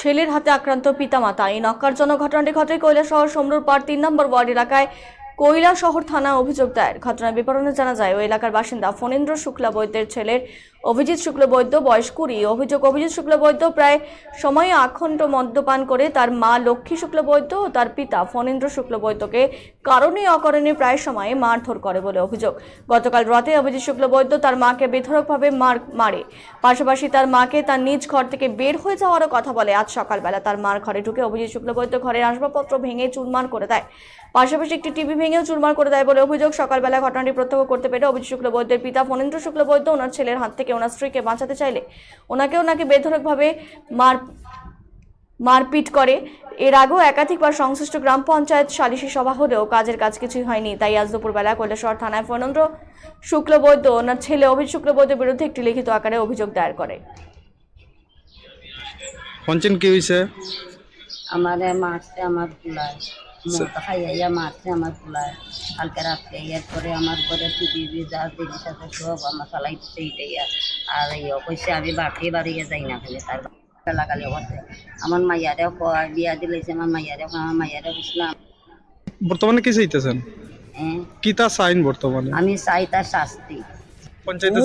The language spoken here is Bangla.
ছেলের হাতে আক্রান্ত পিতামাতা। এই নক্কারজনক ঘটনাটি ঘটে কৈলাসহর সমরুর পার তিন নম্বর ওয়ার্ড এলাকায়। কৈলা শহর থানা অভিযোগ দায়ের। ঘটনার বিবরণে জানা যায়, ওই এলাকার বাসিন্দা ফণীন্দ্র শুক্লা বৈদ্যের ছেলের অভিজিৎ শুক্ল বৈদ্য বয়স কুড়ি অভিযোগ, অভিজিৎ শুক্ল বৈদ্য প্রায় সময়ে আখণ্ড মদ্যপান করে তার মা লক্ষ্মী শুক্ল বৈদ্য ও তার পিতা ফণীন্দ্র শুক্ল বৈদ্যকে কারণে অকারণে প্রায় সময়ে মারধর করে বলে অভিযোগ। গতকাল রাতে অভিজিৎ শুক্ল বৈদ্য তার মাকে বেধড়কভাবে মার, মারে। পাশাপাশি তার মাকে তার নিজ ঘর থেকে বের হয়ে যাওয়ারও কথা বলে আজ সকালবেলা। তার মার ঘরে ঢুকে অভিজিৎ শুক্লবৈদ্য ঘরের আসবাবপত্র ভেঙে চুরমার করে দেয়। পাশাপাশি একটি টিভি ভেঙেও চুরমার করে দেয় বলে অভিযোগ। সকালবেলা ঘটনাটি প্রত্যক্ষ করতে পেরে অভিজিৎ শুক্লবৈদ্যের পিতা ফণেন্দ্র শুক্লবৈদ্য ওনার ছেলের হাত থেকে ওনার স্ত্রীকে বাঁচাতে চাইলে ওনাকেও নাকি বেধড়কভাবে মার মারপিট করে। এর আগেও একাধিকবার সংশ্লিষ্ট গ্রাম পঞ্চায়েত সালিশি সভা হলেও কাজের কাজ কিছুই হয়নি। তাই আজ দুপুরবেলা কৈলাসহর থানায় ফণেন্দ্র শুক্লবৈদ্য ওনার ছেলে অভিজিৎ শুক্লবৈদ্যের বিরুদ্ধে একটি লিখিত আকারে অভিযোগ দায়ের করে। পঞ্চেন কি হয়েছে আমারে মারছে আমার পোলায় খাইয়া মারছে আমার পোলায় কালকে রাত্রে এরপরে আমার ঘরে টিভি যা জিনিস আছে সব আমার চালাই দিচ্ছে আর ইয়ে কইছে আমি বাড়ি বাড়িয়ে যাই না ফেলে তার লাগালে করছে আমার মাইয়ারেও কয় বিয়া দিলেছে আমার মাইয়ারেও আমার মাইয়ারেও বুঝলাম বর্তমানে কি চাইতেছেন? হ্যাঁ। কি তা সাইন বর্তমানে? আমি চাই তার শাস্তি। পঞ্চায়েতে